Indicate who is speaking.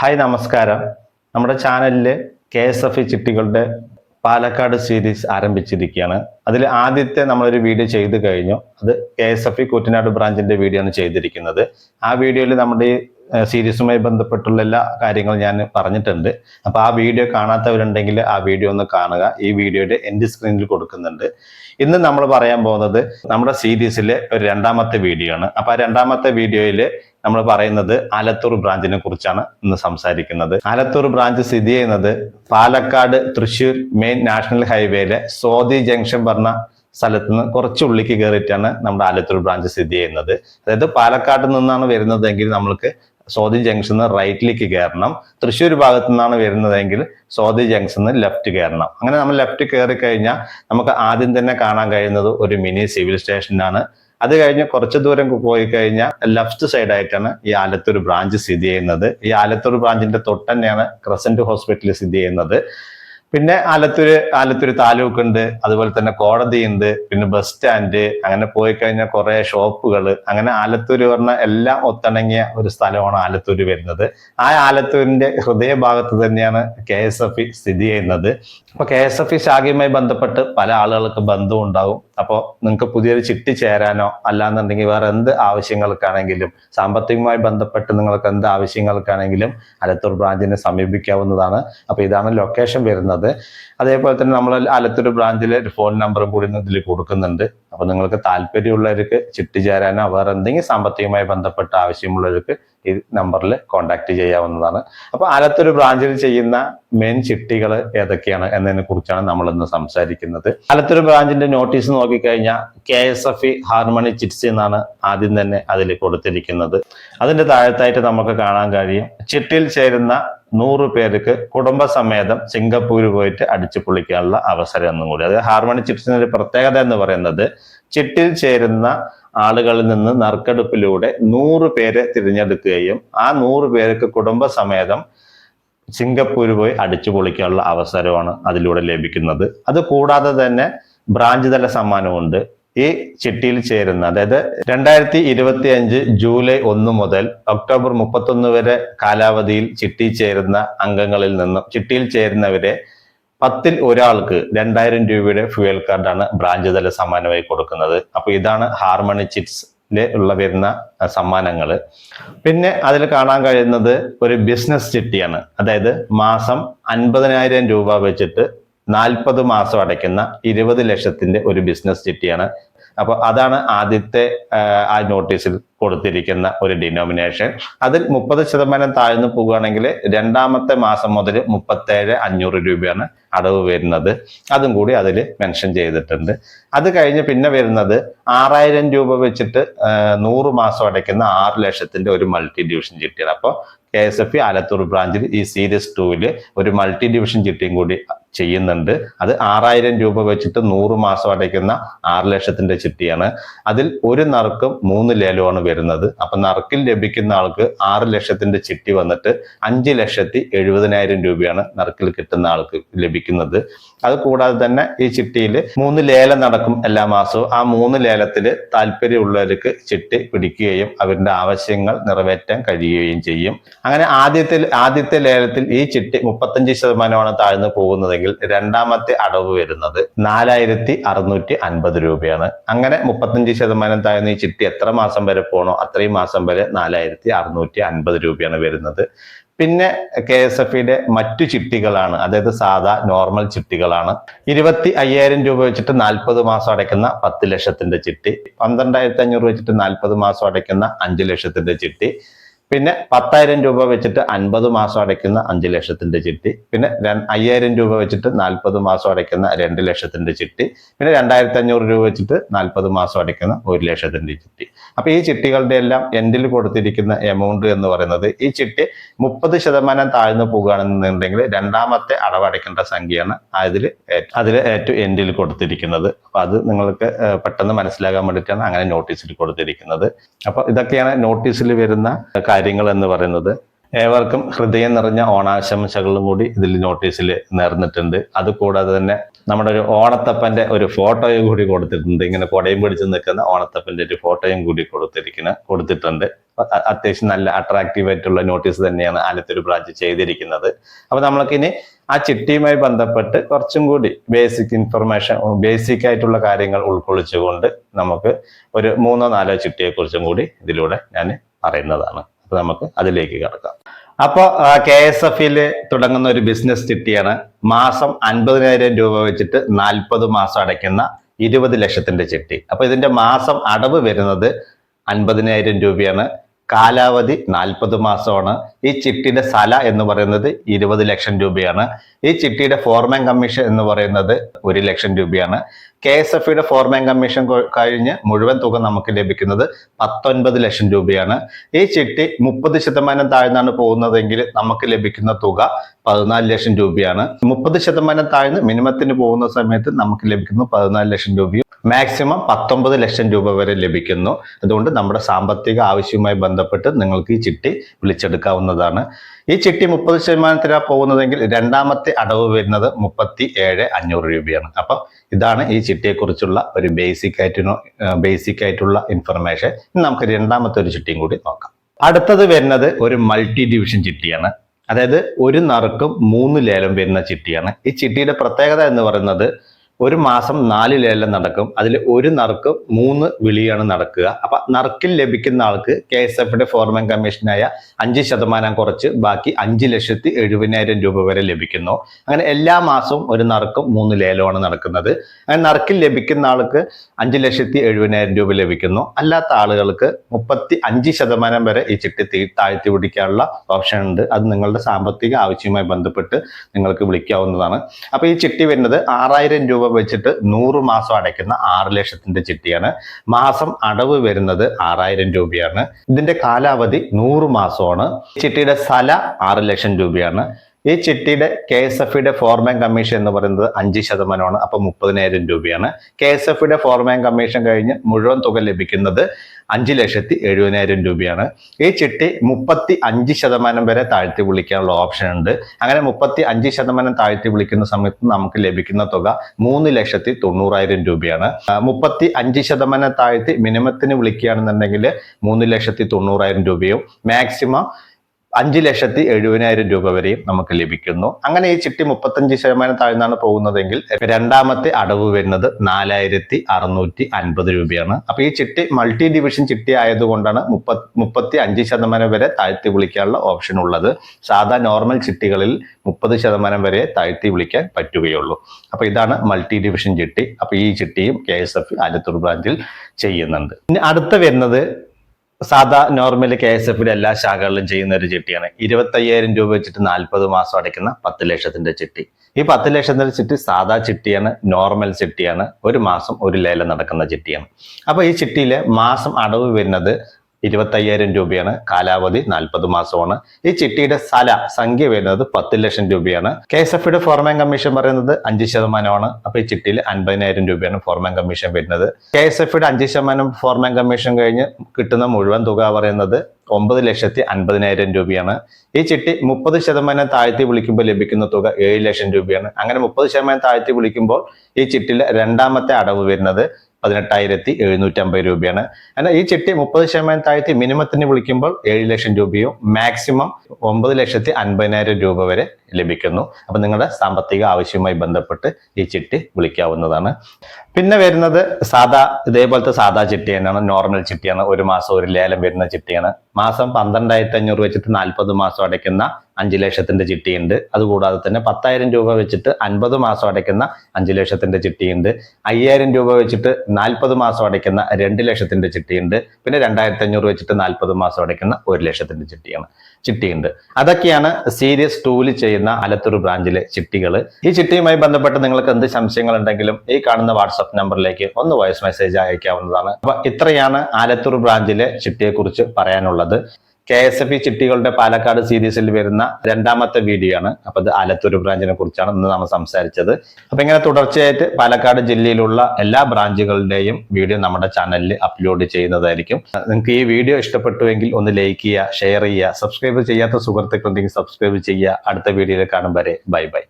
Speaker 1: Hi നമസ്കാരം. നമ്മുടെ ചാനലിൽ കെ എസ് എഫ് ചിട്ടികളുടെ പാലക്കാട് സീരീസ് ആരംഭിച്ചിരിക്കുകയാണ്. അതിൽ ആദ്യത്തെ നമ്മളൊരു വീഡിയോ ചെയ്ത് കഴിഞ്ഞു. അത് കെ എസ് എഫ് കൂറ്റനാട് ബ്രാഞ്ചിന്റെ വീഡിയോ ആണ് ചെയ്തിരിക്കുന്നത്. ആ വീഡിയോയിൽ നമ്മുടെ സീരീസുമായി ബന്ധപ്പെട്ടുള്ള എല്ലാ കാര്യങ്ങളും ഞാൻ പറഞ്ഞിട്ടുണ്ട്. അപ്പോൾ ആ വീഡിയോ കാണാത്തവരുണ്ടെങ്കിൽ ആ വീഡിയോ ഒന്ന് കാണുക. ഈ വീഡിയോയുടെ എൻഡ് സ്ക്രീനിൽ കൊടുക്കുന്നുണ്ട്. ഇന്ന് നമ്മൾ പറയാൻ പോകുന്നത് നമ്മുടെ സീരീസിലെ ഒരു രണ്ടാമത്തെ വീഡിയോ ആണ്. അപ്പോൾ ആ രണ്ടാമത്തെ വീഡിയോയിൽ നമ്മൾ പറയുന്നത് ആലത്തൂർ ബ്രാഞ്ചിനെ കുറിച്ചാണ് ഇന്ന് സംസാരിക്കുന്നത്. ആലത്തൂർ ബ്രാഞ്ച് സ്ഥിതി ചെയ്യുന്നത് പാലക്കാട് തൃശൂർ മെയിൻ നാഷണൽ ഹൈവേയിലെ സോദി ജംഗ്ഷൻ പറഞ്ഞ സ്ഥലത്ത് നിന്ന് കുറച്ച് ഉള്ളിക്ക് കയറിയിട്ടാണ് നമ്മുടെ ആലത്തൂർ ബ്രാഞ്ച് സ്ഥിതി ചെയ്യുന്നത്. അതായത് പാലക്കാട് നിന്നാണ് വരുന്നതെങ്കിൽ നമ്മൾക്ക് സോദി ജംഗ്ഷൻ നിന്ന് റൈറ്റിലേക്ക് കയറണം. തൃശ്ശൂർ ഭാഗത്തു നിന്നാണ് വരുന്നതെങ്കിൽ സോദി ജംഗ്ഷൻ ലെഫ്റ്റ് കയറണം. അങ്ങനെ നമ്മൾ ലെഫ്റ്റ് കയറി കഴിഞ്ഞാൽ നമുക്ക് ആദ്യം തന്നെ കാണാൻ കഴിയുന്നത് ഒരു മിനി സിവിൽ സ്റ്റേഷനാണ്. അത് കഴിഞ്ഞ് കുറച്ച് ദൂരം പോയി കഴിഞ്ഞാൽ ലെഫ്റ്റ് സൈഡായിട്ടാണ് ഈ ആലത്തൂർ ബ്രാഞ്ച് സ്ഥിതി ചെയ്യുന്നത്. ഈ ആലത്തൂർ ബ്രാഞ്ചിന്റെ തൊട്ടന്നെയാണ് ക്രസന്റ് ഹോസ്പിറ്റൽ സ്ഥിതി ചെയ്യുന്നത്. പിന്നെ ആലത്തൂര് ആലത്തൂര് താലൂക്ക് ഉണ്ട് അതുപോലെ തന്നെ കോടതി ഉണ്ട് പിന്നെ ബസ് സ്റ്റാൻഡ് അങ്ങനെ പോയി കഴിഞ്ഞാൽ കുറെ ഷോപ്പുകൾ അങ്ങനെ ആലത്തൂര് പറഞ്ഞ എല്ലാം ഒത്തിണങ്ങിയ ഒരു സ്ഥലമാണ് ആലത്തൂര് വരുന്നത്. ആ ആലത്തൂരിന്റെ ഹൃദയഭാഗത്ത് തന്നെയാണ് കെ എസ് എഫ് ഇ സ്ഥിതി ചെയ്യുന്നത്. അപ്പൊ കെ എസ് എഫ് ഇ ശാഖയുമായി ബന്ധപ്പെട്ട് പല ആളുകൾക്ക് ബന്ധം ഉണ്ടാവും. അപ്പോൾ നിങ്ങൾക്ക് പുതിയൊരു ചിട്ടി ചേരാനോ അല്ലാന്നുണ്ടെങ്കിൽ വേറെ എന്ത് ആവശ്യങ്ങൾക്കാണെങ്കിലും സാമ്പത്തികമായി ബന്ധപ്പെട്ട് നിങ്ങൾക്ക് എന്ത് ആവശ്യങ്ങൾക്കാണെങ്കിലും ആലത്തൂർ ബ്രാഞ്ചിനെ സമീപിക്കാവുന്നതാണ്. അപ്പൊ ഇതാണ് ലൊക്കേഷൻ വരുന്നത്. അതേപോലെ തന്നെ നമ്മൾ ആലത്തൂർ ബ്രാഞ്ചിലെ ഒരു ഫോൺ നമ്പറും കൂടി ഇതിൽ കൊടുക്കുന്നുണ്ട്. അപ്പോൾ നിങ്ങൾക്ക് താല്പര്യമുള്ളവർക്ക് ചിട്ടി ചേരാനോ വേറെ എന്തെങ്കിലും സാമ്പത്തികമായി ബന്ധപ്പെട്ട ആവശ്യമുള്ളവർക്ക് ഈ നമ്പറിൽ കോൺടാക്ട് ചെയ്യാവുന്നതാണ്. അപ്പോൾ ആലത്തൂർ ബ്രാഞ്ചിൽ ചെയ്യുന്ന മെയിൻ ചിട്ടികൾ ഏതൊക്കെയാണ് എന്നതിനെ കുറിച്ചാണ് നമ്മൾ ഇന്ന് സംസാരിക്കുന്നത്. ആലത്തൂർ ബ്രാഞ്ചിന്റെ നോട്ടീസ് നോക്കിക്കഴിഞ്ഞാൽ K S F E harmony chits എന്നാണ് ആദ്യം തന്നെ അതിൽ കൊടുത്തിരിക്കുന്നത്. അതിന്റെ താഴത്തായിട്ട് നമുക്ക് കാണാൻ കഴിയും. ചിട്ടിയിൽ ചേരുന്ന നൂറ് പേർക്ക് കുടുംബസമേതം സിംഗപ്പൂർ പോയിട്ട് അടിച്ചു പൊളിക്കാനുള്ള അവസരം എന്നും കൂടി. അതായത് ഹാർമണി ചിപ്സിന്റെ ഒരു പ്രത്യേകത എന്ന് പറയുന്നത് ചിട്ടിൽ ചേരുന്ന ആളുകളിൽ നിന്ന് നറുക്കെടുപ്പിലൂടെ നൂറ് പേരെ തിരഞ്ഞെടുക്കുകയും ആ നൂറ് പേർക്ക് കുടുംബസമേതം സിംഗപ്പൂർ പോയി അടിച്ചു പൊളിക്കാനുള്ള അവസരമാണ് അതിലൂടെ ലഭിക്കുന്നത്. അത് കൂടാതെ തന്നെ ബ്രാഞ്ച് തല സമ്മാനമുണ്ട്. ഈ ചിട്ടിയിൽ ചേരുന്ന അതായത് രണ്ടായിരത്തി ഇരുപത്തി അഞ്ച് ജൂലൈ ഒന്ന് മുതൽ ഒക്ടോബർ മുപ്പത്തൊന്ന് വരെ കാലാവധിയിൽ ചിട്ടി ചേരുന്ന അംഗങ്ങളിൽ നിന്നും ചിട്ടിയിൽ ചേരുന്നവരെ പത്തിൽ ഒരാൾക്ക് രണ്ടായിരം രൂപയുടെ ഫ്യൂവൽ കാർഡാണ് ബ്രാഞ്ച് തല സമ്മാനമായി കൊടുക്കുന്നത്. അപ്പോൾ ഇതാണ് ഹാർമണി ചിറ്റ്സ് ഉള്ള വരുന്ന സമ്മാനങ്ങൾ പിന്നെ അതിൽ കാണാൻ കഴിയുന്നത് ഒരു ബിസിനസ് ചിട്ടിയാണ്. അതായത് മാസം അൻപതിനായിരം രൂപ വെച്ചിട്ട് നാൽപ്പത് മാസം അടയ്ക്കുന്ന ഇരുപത് ലക്ഷത്തിന്റെ ഒരു ബിസിനസ് ചിട്ടിയാണ് അപ്പോൾ അതാണ് ആദ്യത്തെ ആ, നോട്ടീസിൽ കൊടുത്തിരിക്കുന്ന ഒരു ഡിനോമിനേഷൻ അതിൽ മുപ്പത് ശതമാനം താഴ്ന്നു പോവുകയാണെങ്കിൽ രണ്ടാമത്തെ മാസം മുതൽ മുപ്പത്തേഴ് അഞ്ഞൂറ് രൂപയാണ് അടവ് വരുന്നത്. അതും കൂടി അതിൽ മെൻഷൻ ചെയ്തിട്ടുണ്ട്. അത് കഴിഞ്ഞ് പിന്നെ വരുന്നത് ആറായിരം രൂപ വെച്ചിട്ട് നൂറ് മാസം അടയ്ക്കുന്ന ആറ് ലക്ഷത്തിന്റെ ഒരു മൾട്ടി ഡിവിഷൻ ചിട്ടിയാണ്. അപ്പോൾ കെ എസ് എഫ് ആലത്തൂർ ബ്രാഞ്ചിൽ ഈ സീരീസ് ടൂവിൽ ഒരു മൾട്ടി ഡിവിഷൻ ചിട്ടിയും കൂടി ചെയ്യുന്നുണ്ട്. അത് ആറായിരം രൂപ വെച്ചിട്ട് നൂറ് മാസം അടയ്ക്കുന്ന ആറ് ലക്ഷത്തിന്റെ ചിട്ടിയാണ്. അതിൽ ഒരു നറുക്കും മൂന്ന് ലേലമാണ് വരുന്നത്. അപ്പൊ നറുക്കിൽ ലഭിക്കുന്ന ആൾക്ക് ആറ് ലക്ഷത്തിന്റെ ചിട്ടി വന്നിട്ട് അഞ്ച് ലക്ഷത്തി എഴുപതിനായിരം രൂപയാണ് നറുക്കിൽ കിട്ടുന്ന ആൾക്ക് ലഭിക്കുന്നത്. അത് കൂടാതെ തന്നെ ഈ ചിട്ടിയിൽ മൂന്ന് ലേലം നടക്കും എല്ലാ മാസവും. ആ മൂന്ന് ലേലത്തിൽ താല്പര്യമുള്ളവർക്ക് ചിട്ടി പിടിക്കുകയും അവരുടെ ആവശ്യങ്ങൾ നിറവേറ്റാൻ കഴിയുകയും ചെയ്യും. അങ്ങനെ ആദ്യത്തിൽ ആദ്യത്തെ ലേലത്തിൽ ഈ ചിട്ടി മുപ്പത്തഞ്ച് ശതമാനമാണ് താഴ്ന്നു പോകുന്നതെങ്കിൽ രണ്ടാമത്തെ അടവ് വരുന്നത് നാലായിരത്തി അറുന്നൂറ്റി അൻപത് രൂപയാണ്. അങ്ങനെ മുപ്പത്തഞ്ച് ശതമാനം താഴ്ന്ന ഈ ചിട്ടി എത്ര മാസം വരെ പോണോ അത്രയും മാസം വരെ നാലായിരത്തി അറുന്നൂറ്റി അൻപത് രൂപയാണ് വരുന്നത്. പിന്നെ കെ എസ് എഫ് യുടെ മറ്റു ചിട്ടികളാണ് അതായത് സാധാ നോർമൽ ചിട്ടികളാണ്. ഇരുപത്തി അയ്യായിരം രൂപ വെച്ചിട്ട് നാൽപ്പത് മാസം അടയ്ക്കുന്ന പത്ത് ലക്ഷത്തിന്റെ ചിട്ടി പന്ത്രണ്ടായിരത്തി അഞ്ഞൂറ് വെച്ചിട്ട് നാൽപ്പത് മാസം അടയ്ക്കുന്ന അഞ്ച് ലക്ഷത്തിന്റെ ചിട്ടി പിന്നെ പത്തായിരം രൂപ വെച്ചിട്ട് അൻപത് മാസം അടയ്ക്കുന്ന അഞ്ച് ലക്ഷത്തിന്റെ ചിട്ടി പിന്നെ അയ്യായിരം രൂപ വെച്ചിട്ട് നാൽപ്പത് മാസം അടയ്ക്കുന്ന രണ്ട് ലക്ഷത്തിന്റെ ചിട്ടി പിന്നെ രണ്ടായിരത്തി അഞ്ഞൂറ് രൂപ വെച്ചിട്ട് നാൽപ്പത് മാസം അടയ്ക്കുന്ന ഒരു ലക്ഷത്തിന്റെ ചിട്ടി. അപ്പൊ ഈ ചിട്ടികളുടെ എല്ലാം എൻഡിൽ കൊടുത്തിരിക്കുന്ന എമൗണ്ട് എന്ന് പറയുന്നത് ഈ ചിട്ടി മുപ്പത് ശതമാനം താഴ്ന്നു പോകുകയാണെന്നുണ്ടെങ്കിൽ രണ്ടാമത്തെ അടവടയ്ക്കേണ്ട സംഖ്യയാണ് അതിൽ അതിൽ ഏറ്റവും എൻഡിൽ കൊടുത്തിരിക്കുന്നത്. അപ്പൊ അത് നിങ്ങൾക്ക് പെട്ടെന്ന് മനസ്സിലാകാൻ വേണ്ടിയിട്ടാണ് അങ്ങനെ നോട്ടീസിൽ കൊടുത്തിരിക്കുന്നത്. അപ്പൊ ഇതൊക്കെയാണ് നോട്ടീസിൽ വരുന്ന കാര്യങ്ങൾ എന്ന് പറയുന്നത് ഏവർക്കും ഹൃദയം നിറഞ്ഞ ഓണാശംസകളും കൂടി ഇതിൽ നോട്ടീസിൽ നേർന്നിട്ടുണ്ട്. അതുകൂടാതെ തന്നെ നമ്മുടെ ഒരു ഓണത്തപ്പന്റെ ഒരു ഫോട്ടോയും കൂടി കൊടുത്തിട്ടുണ്ട്. ഇങ്ങനെ കൊടയും പിടിച്ച് നിൽക്കുന്ന ഓണത്തപ്പന്റെ ഒരു ഫോട്ടോയും കൂടി കൊടുത്തിരിക്കുന്ന കൊടുത്തിട്ടുണ്ട്. അത്യാവശ്യം നല്ല അട്രാക്റ്റീവ് ആയിട്ടുള്ള നോട്ടീസ് തന്നെയാണ് ആലത്തൂർ ബ്രാഞ്ച് ചെയ്തിരിക്കുന്നത്. അപ്പൊ നമ്മൾക്കിനി ആ ചിട്ടിയുമായി ബന്ധപ്പെട്ട് കുറച്ചും കൂടി ബേസിക് ഇൻഫർമേഷൻ ബേസിക് ആയിട്ടുള്ള കാര്യങ്ങൾ ഉൾക്കൊള്ളിച്ചുകൊണ്ട് നമുക്ക് ഒരു മൂന്നോ നാലോ ചിട്ടിയെ കുറിച്ചും കൂടി ഇതിലൂടെ ഞാൻ പറയുന്നതാണ്. നമുക്ക് അതിലേക്ക് കിടക്കാം. അപ്പോൾ കെ എസ് എഫിൽ തുടങ്ങുന്ന ഒരു ബിസിനസ് ചിട്ടിയാണ് മാസം അൻപതിനായിരം രൂപ വെച്ചിട്ട് നാൽപ്പത് മാസം അടയ്ക്കുന്ന ഇരുപത് ലക്ഷത്തിന്റെ ചിട്ടി. അപ്പോൾ ഇതിന്റെ മാസം അടവ് വരുന്നത് അൻപതിനായിരം രൂപയാണ്. കാലാവധി നാൽപ്പത് മാസമാണ്. ഈ ചിട്ടിയുടെ സല എന്ന് പറയുന്നത് ഇരുപത് ലക്ഷം രൂപയാണ്. ഈ ചിട്ടിയുടെ ഫോർമാൻ കമ്മീഷൻ എന്ന് പറയുന്നത് ഒരു ലക്ഷം രൂപയാണ്. K S F foreman commission കഴിഞ്ഞ് മുഴുവൻ തുക നമുക്ക് ലഭിക്കുന്നത് പത്തൊൻപത് ലക്ഷം രൂപയാണ്. ഈ ചിട്ടി മുപ്പത് ശതമാനം താഴ്ന്നാണ് പോകുന്നതെങ്കിൽ നമുക്ക് ലഭിക്കുന്ന തുക പതിനാല് ലക്ഷം രൂപയാണ്. മുപ്പത് ശതമാനം താഴ്ന്ന് മിനിമത്തിന് പോകുന്ന സമയത്ത് നമുക്ക് ലഭിക്കുന്നത് പതിനാല് ലക്ഷം രൂപയും. മാക്സിമം പത്തൊമ്പത് ലക്ഷം രൂപ വരെ ലഭിക്കുന്നു. അതുകൊണ്ട് നമ്മുടെ സാമ്പത്തിക ആവശ്യവുമായി ബന്ധപ്പെട്ട് നിങ്ങൾക്ക് ഈ ചിട്ടി വിളിച്ചെടുക്കാവുന്നതാണ്. ഈ ചിട്ടി മുപ്പത് ശതമാനത്തിലാണ് പോകുന്നതെങ്കിൽ രണ്ടാമത്തെ അടവ് വരുന്നത് മുപ്പത്തി ഏഴ് അഞ്ഞൂറ് രൂപയാണ്. അപ്പൊ ഇതാണ് ഈ ചിട്ടിയെക്കുറിച്ചുള്ള ഒരു ബേസിക് ആയിട്ടുള്ള ബേസിക് ആയിട്ടുള്ള ഇൻഫർമേഷൻ നമുക്ക് രണ്ടാമത്തെ ഒരു ചിട്ടിയും കൂടി നോക്കാം. അടുത്തത് വരുന്നത് ഒരു മൾട്ടി ഡിവിഷൻ ചിട്ടിയാണ്. അതായത് ഒരു നറുക്കും മൂന്ന് ലേലം വരുന്ന ചിട്ടിയാണ്. ഈ ചിട്ടിയുടെ പ്രത്യേകത എന്ന് പറയുന്നത് ഒരു മാസം നാല് ലേലം നടക്കും. അതിൽ ഒരു നറുക്ക് മൂന്ന് വിളിയാണ് നടക്കുക. അപ്പൊ നറുക്കിൽ ലഭിക്കുന്ന ആൾക്ക് കെ എസ് എഫിന്റെ ഫോർമൻ കമ്മീഷനായ അഞ്ച് ശതമാനം കുറച്ച് ബാക്കി അഞ്ച് ലക്ഷത്തി എഴുപതിനായിരം രൂപ വരെ ലഭിക്കുന്നു. അങ്ങനെ എല്ലാ മാസവും ഒരു നറുക്കും മൂന്ന് ലേലമാണ് നടക്കുന്നത്. അങ്ങനെ നറുക്കിൽ ലഭിക്കുന്ന ആൾക്ക് അഞ്ച് ലക്ഷത്തി എഴുപതിനായിരം രൂപ ലഭിക്കുന്നു. അല്ലാത്ത ആളുകൾക്ക് മുപ്പത്തി അഞ്ച് ശതമാനം വരെ ഈ ചിട്ടി താഴ്ത്തി പിടിക്കാനുള്ള ഓപ്ഷൻ ഉണ്ട്. അത് നിങ്ങളുടെ സാമ്പത്തിക ആവശ്യവുമായി ബന്ധപ്പെട്ട് നിങ്ങൾക്ക് വിളിക്കാവുന്നതാണ്. അപ്പൊ ഈ ചിട്ടി വരുന്നത് ആറായിരം രൂപ വെച്ചിട്ട് നൂറ് മാസം അടയ്ക്കുന്ന ആറ് ലക്ഷത്തിന്റെ ചിട്ടിയാണ്. മാസം അടവ് വരുന്നത് ആറായിരം രൂപയാണ്. ഇതിന്റെ കാലാവധി നൂറ് മാസമാണ്. ചിട്ടിയുടെ സ്ഥല ആറ് ലക്ഷം രൂപയാണ്. ഈ ചിട്ടിയുടെ കെ എസ് എഫ് യുടെ ഫോർമാൻ കമ്മീഷൻ എന്ന് പറയുന്നത് അഞ്ച് ശതമാനമാണ് അപ്പൊ മുപ്പതിനായിരം രൂപയാണ്. കെ എസ് എഫ് യുടെ ഫോർമാൻ കമ്മീഷൻ കഴിഞ്ഞ് മുഴുവൻ തുക ലഭിക്കുന്നത് അഞ്ച് ലക്ഷത്തി എഴുപതിനായിരം രൂപയാണ്. ഈ ചിട്ടി മുപ്പത്തി അഞ്ച് ശതമാനം വരെ താഴ്ത്തി വിളിക്കാനുള്ള ഓപ്ഷൻ ഉണ്ട്. അങ്ങനെ മുപ്പത്തി അഞ്ച് ശതമാനം താഴ്ത്തി വിളിക്കുന്ന സമയത്ത് നമുക്ക് ലഭിക്കുന്ന തുക മൂന്ന് ലക്ഷത്തി തൊണ്ണൂറായിരം രൂപയാണ്. മുപ്പത്തി അഞ്ച് ശതമാനം താഴ്ത്തി മിനിമത്തിന് വിളിക്കുകയാണെന്നുണ്ടെങ്കിൽ മൂന്ന് ലക്ഷത്തി തൊണ്ണൂറായിരം രൂപയും മാക്സിമം അഞ്ച് ലക്ഷത്തി എഴുപതിനായിരം രൂപ വരെയും നമുക്ക് ലഭിക്കുന്നു. അങ്ങനെ ഈ ചിട്ടി മുപ്പത്തഞ്ച് ശതമാനം താഴ്ന്നാണ് പോകുന്നതെങ്കിൽ രണ്ടാമത്തെ അടവ് വരുന്നത് നാലായിരത്തി അറുന്നൂറ്റി അൻപത് രൂപയാണ്. അപ്പൊ ഈ ചിട്ടി മൾട്ടി ഡിവിഷൻ ചിട്ടി ആയതുകൊണ്ടാണ് മുപ്പത്തി മുപ്പത്തി അഞ്ച് ശതമാനം വരെ താഴ്ത്തി വിളിക്കാനുള്ള ഓപ്ഷൻ ഉള്ളത്. സാധാ നോർമൽ ചിട്ടികളിൽ മുപ്പത് ശതമാനം വരെ താഴ്ത്തി വിളിക്കാൻ പറ്റുകയുള്ളൂ. അപ്പൊ ഇതാണ് മൾട്ടി ഡിവിഷൻ ചിട്ടി. അപ്പൊ ഈ ചിട്ടിയും കെ എസ് എഫ് ആലത്തൂർ ബ്രാഞ്ചിൽ ചെയ്യുന്നുണ്ട്. ഇനി അടുത്ത വരുന്നത് സാധാ നോർമൽ കെ എസ് എഫിന്റെ എല്ലാ ശാഖകളിലും ചെയ്യുന്ന ഒരു ചിട്ടിയാണ്. ഇരുപത്തയ്യായിരം രൂപ വെച്ചിട്ട് നാൽപ്പത് മാസം അടയ്ക്കുന്ന പത്ത് ലക്ഷത്തിന്റെ ചിട്ടി. ഈ പത്ത് ലക്ഷത്തിന്റെ ചിട്ടി സാധാ ചിട്ടിയാണ് നോർമൽ ചിട്ടിയാണ് ഒരു മാസം ഒരു ലേലം നടക്കുന്ന ചിട്ടിയാണ്. അപ്പൊ ഈ ചിട്ടിയിലെ മാസം അടവ് വരുന്നത് ഇരുപത്തയ്യായിരം രൂപയാണ്. കാലാവധി നാൽപ്പത് മാസമാണ്. ഈ ചിട്ടിയുടെ സ്ഥല സംഖ്യ വരുന്നത് പത്ത് ലക്ഷം രൂപയാണ്. K S F foreman commission പറയുന്നത് അഞ്ച് ശതമാനമാണ്. അപ്പൊ ഈ ചിട്ടിയിൽ അൻപതിനായിരം രൂപയാണ് ഫോർമാൻ കമ്മീഷൻ വരുന്നത്. കെ എസ് എഫ് അഞ്ച് ശതമാനം ഫോർമാൻ കമ്മീഷൻ കഴിഞ്ഞ് കിട്ടുന്ന മുഴുവൻ തുക പറയുന്നത് ഒമ്പത് ലക്ഷത്തി അൻപതിനായിരം രൂപയാണ്. ഈ ചിട്ടി മുപ്പത് ശതമാനം താഴ്ത്തി വിളിക്കുമ്പോൾ ലഭിക്കുന്ന തുക ഏഴ് ലക്ഷം രൂപയാണ്. അങ്ങനെ മുപ്പത് ശതമാനം താഴ്ത്തി വിളിക്കുമ്പോൾ ഈ ചിട്ടിയിലെ രണ്ടാമത്തെ അടവ് വരുന്നത് പതിനെട്ടായിരത്തി എഴുന്നൂറ്റമ്പത് രൂപയാണ്. എന്നാൽ ഈ ചിട്ടി മുപ്പത് ശതമാനം താഴ്ത്തി മിനിമത്തിന് വിളിക്കുമ്പോൾ ഏഴ് ലക്ഷം രൂപയും മാക്സിമം ഒമ്പത് ലക്ഷത്തി അൻപതിനായിരം രൂപ വരെ ലഭിക്കുന്നു. അപ്പൊ നിങ്ങളുടെ സാമ്പത്തിക ആവശ്യവുമായി ബന്ധപ്പെട്ട് ഈ ചിട്ടി വിളിക്കാവുന്നതാണ്. പിന്നെ വരുന്നത് സാധാ ഇതേപോലത്തെ സാധാ ചിട്ടി തന്നെയാണ് നോർമൽ ചിട്ടിയാണ്. ഒരു മാസം ഒരു ലേലം വരുന്ന ചിട്ടിയാണ്. മാസം പന്ത്രണ്ടായിരത്തി അഞ്ഞൂറ് വെച്ചിട്ട് നാൽപ്പത് മാസം അടയ്ക്കുന്ന അഞ്ച് ലക്ഷത്തിന്റെ ചിട്ടിയുണ്ട്. അതുകൂടാതെ തന്നെ പത്തായിരം രൂപ വെച്ചിട്ട് അൻപത് മാസം അടയ്ക്കുന്ന അഞ്ച് ലക്ഷത്തിന്റെ ചിട്ടിയുണ്ട്. അയ്യായിരം രൂപ വെച്ചിട്ട് നാൽപ്പത് മാസം അടയ്ക്കുന്ന രണ്ട് ലക്ഷത്തിന്റെ ചിട്ടിയുണ്ട്. പിന്നെ രണ്ടായിരത്തി അഞ്ഞൂറ് വെച്ചിട്ട് നാൽപ്പത് മാസം അടയ്ക്കുന്ന ഒരു ലക്ഷത്തിന്റെ ചിട്ടിയാണ്. ചിട്ടിയുണ്ട്. അതൊക്കെയാണ് സീരിയസ് ടൂൽ ചെയ്യുന്ന അലത്തൂർ ബ്രാഞ്ചിലെ ചിട്ടികൾ. ഈ ചിട്ടിയുമായി ബന്ധപ്പെട്ട് നിങ്ങൾക്ക് എന്ത് സംശയങ്ങൾ ഉണ്ടെങ്കിലും ഈ കാണുന്ന വാട്സപ്പ് നമ്പറിലേക്ക് ഒന്ന് വോയിസ് മെസ്സേജ് അയക്കാവുന്നതാണ്. അപ്പൊ ഇത്രയാണ് ആലത്തൂർ ബ്രാഞ്ചിലെ ചിട്ടിയെക്കുറിച്ച് പറയാനുള്ളത്. കെ എസ് എഫ് ഇ ചിട്ടികളുടെ പാലക്കാട് സീരീസിൽ വരുന്ന രണ്ടാമത്തെ വീഡിയോ ആണ്. അപ്പൊ അത് ആലത്തൂർ ബ്രാഞ്ചിനെ കുറിച്ചാണ് ഇന്ന് നമ്മൾ സംസാരിച്ചത്. അപ്പൊ ഇങ്ങനെ തുടർച്ചയായിട്ട് പാലക്കാട് ജില്ലയിലുള്ള എല്ലാ ബ്രാഞ്ചുകളുടെയും വീഡിയോ നമ്മുടെ ചാനലിൽ അപ്ലോഡ് ചെയ്യുന്നതായിരിക്കും. നിങ്ങൾക്ക് ഈ വീഡിയോ ഇഷ്ടപ്പെട്ടുവെങ്കിൽ ഒന്ന് ലൈക്ക് ചെയ്യുക ഷെയർ ചെയ്യുക സബ്സ്ക്രൈബ് ചെയ്യാത്ത സുഹൃത്തുക്കളുണ്ടെങ്കിൽ സബ്സ്ക്രൈബ് ചെയ്യുക. അടുത്ത വീഡിയോയിൽ കാണും വരെ. Bye bye